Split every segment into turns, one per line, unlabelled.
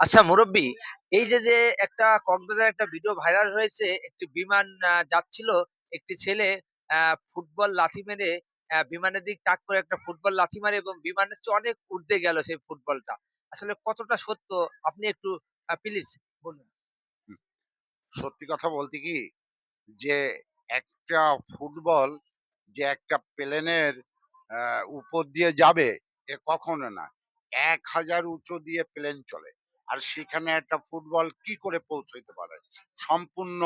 আচ্ছা মুরব্বী, এই যে যে একটা কক্সবাজার একটা ভিডিও ভাইরাল হয়েছে, একটি বিমান যাচ্ছিল, একটি ছেলে ফুটবল লাথি মেরে বিমানের দিক তাক করে একটা ফুটবল লাথি মারে এবং বিমানের চেয়ে অনেক উর্ধে গেল সেই ফুটবলটা। আসলে কতটা সত্য? আপনি একটু প্লিজ বলুন।
সত্যি কথা বলতে কি, যে একটা ফুটবল যে একটা প্লেনের উপর দিয়ে যাবে, এ কখনো না। এক হাজার উঁচু দিয়ে প্লেন চলে। আর সেখানে একটা ফুটবল কি করে পৌঁছতে পারে? সম্পূর্ণ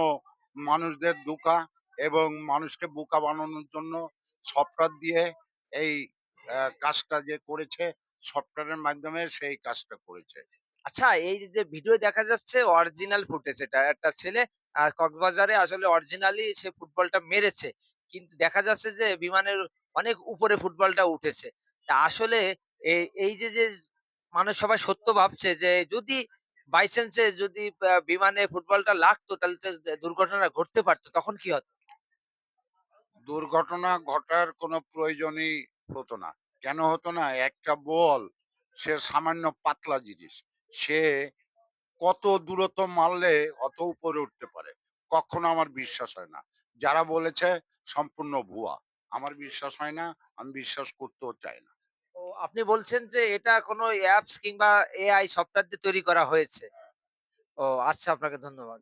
মানুষদের দুকা এবং মানুষকে বোকা বানানোর জন্য সফটওয়্যার দিয়ে এই কাজটা যে করেছে সফটওয়্যারের মাধ্যমে সেই কাজটা করেছে।
আচ্ছা এই যে ভিডিও দেখা যাচ্ছে অরিজিনাল ফুটেজ এটা একটা ছেলে আহ, কক্সবাজারে আসলে অরিজিনালি সে ফুটবলটা মেরেছে। কিন্তু দেখা যাচ্ছে যে বিমানের অনেক উপরে ফুটবলটা উঠেছে। তা আসলে এই যে যে মানুষ সবাই সত্য ভাবছে যে যদি বাই চান্সে যদি বিমানে ফুটবলটা লাগতো, তাহলে তো দুর্ঘটনা ঘটতে পারতো, তখন কি হতো?
দুর্ঘটনা ঘটার কোনো প্রয়োজনই হতো না। কেন হতো না? একটা বল, সে সামান্য পাতলা জিনিস, সে কত দূরত্ব মারলে অত উপরে উঠতে পারে। কখনো আমার বিশ্বাস হয় না। যারা বলেছে, সম্পূর্ণ ভুয়া। আমার বিশ্বাস হয় না, আমি বিশ্বাস করতেও চাই না।
আপনি বলছেন যে এটা কোনো অ্যাপস কিংবা এআই সফটওয়্যার দিয়ে তৈরি করা হয়েছে। ও আচ্ছা আপনাকে ধন্যবাদ।